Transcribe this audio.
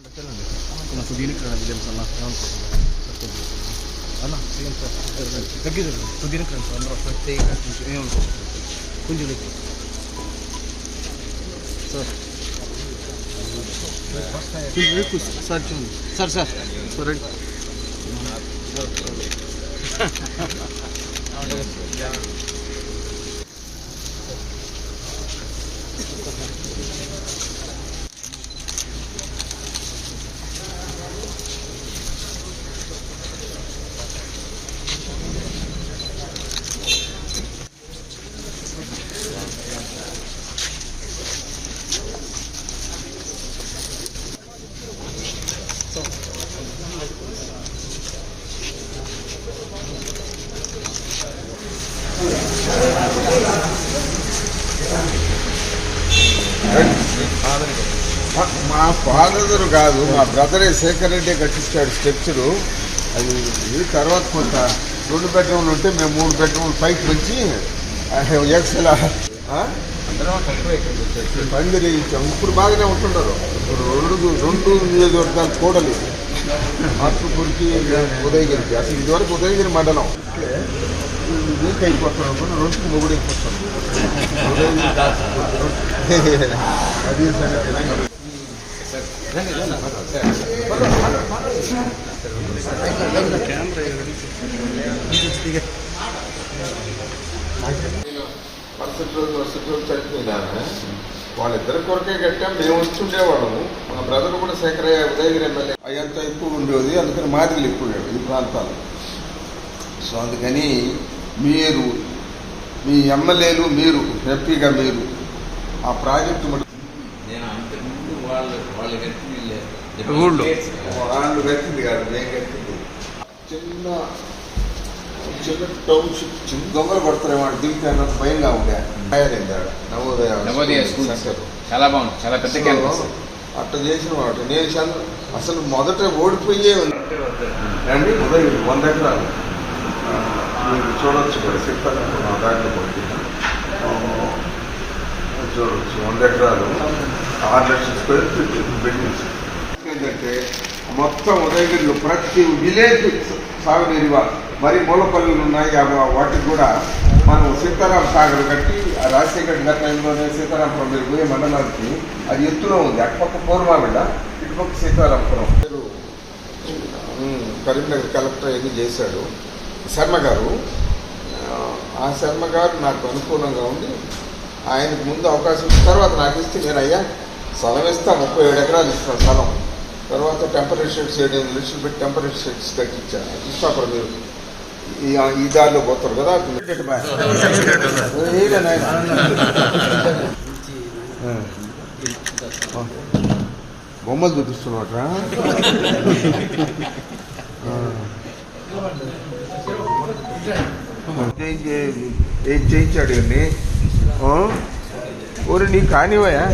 అన్న ఏమనుకుంటున్నా అన్న same sir? తగ్గి దీనికి రండి సార్. అందరూ కొంచెం ఏమనుకుంటున్నారు కొంచెం సార్. కొంచెం సార్. చూడండి. Sir sir. Sir ready. మా ఫాదర్ కాదు మా బ్రదరే శేఖర్ రెడ్డి కట్టించాడు స్ట్రక్చరు. అది ఇది తర్వాత కొంత రెండు బెడ్రూమ్లు ఉంటే మేము మూడు బెడ్రూమ్లు పైకి వచ్చి ఎక్సెల్ పందిరి ఇచ్చాం ఇప్పుడు బాగానే ఉంటుండరు. రెండు రెండు నియోజకవర్గాలు కూడలి. ఆత్మకూరికి ఉదయగిరికి అసలు ఇదివరకు ఉదయగిరి మండలం. వీక్ అయిపోతున్నాం అనుకున్నా మొగుడు అయిపోతాం అది రోజు రోజు వాళ్ళిద్దరి కొరకే కట్టాం మేము వచ్చుండేవాళ్ళము మా బ్రదర్ కూడా శేఖరయ్య ఉదయగిరి ఎమ్మెల్యే అయ్యంత ఎక్కువ ఉండేది అందుకని మాదిరిలు ఎక్కువ ఈ ప్రాంతాలు. సో అందుకని మీరు మీ ఎమ్మెల్యేలు మీరు ఎంపీగా మీరు ఆ ప్రాజెక్టు మటు నేను అంతకుముందు వాళ్ళు వాళ్ళు కట్టిన ఊళ్ళో. వాళ్ళు కట్టింది కాదు నేను కట్టింది చిన్న చిన్న టౌన్షిప్ చిన్న దొంగలు పడతారేమో వాడు దిగితే అన్నంత భయంగా ఉండే తయారైంది ఆడ నవోదయ నవోదయ స్కూల్ సెంటర్. చాలా బాగుంది చాలా పెద్ద క్యాంపస్. అట్లా చేసిన వాడు. నేను చంద్ర అసలు మొదట ఓడిపోయే రండి ఉదయం వంద ఎకరాలు. మీరు చూడొచ్చు ఇక్కడ చెప్తాను నా దాంట్లో కొట్టి చూడొచ్చు. వంద ఎకరాలు ఆరు లక్షల స్క్వేర్ ఫీట్ బిల్డింగ్స్. ఏంటంటే మొత్తం ఉదయగిరిలో ప్రతి విలేజ్ సాగునీరు ఇవ్వాలి. మరి మూలపల్లులు ఉన్నాయి వాటికి కూడా మనం సీతారాం సాగర్ కట్టి ఆ రాజశేఖర్ గారి టైంలోనే సీతారాంపురం మీరు పోయే మండలానికి అది ఎత్తులో ఉంది. అటుపక్క పూర్మావిడ ఇటుపక్క సీతారాంపురం. కరీంనగర్ కలెక్టర్ ఏది చేశాడు. శర్మ గారు ఆ, శర్మ గారు నాకు అనుకూలంగా ఉంది ఆయనకు ముందు అవకాశం తర్వాత నాకు ఇస్తే నేను అయ్యా స్థలం ఇస్తా ముప్పై ఏడు ఎకరాలు ఇస్తాను స్థలం. తర్వాత టెంపరీ షెడ్స్ ఏడు ఎనిమిది లక్షలు పెట్టి టెంపరీ షెడ్స్ కట్టించాను ఇస్తాపరు మీరు? ఈ దారిలో పోతారు కదా. బొమ్మలు చూపిస్తున్నట్రా చేయించాడు ఇవన్నీ? ఓరి నీ కానివయా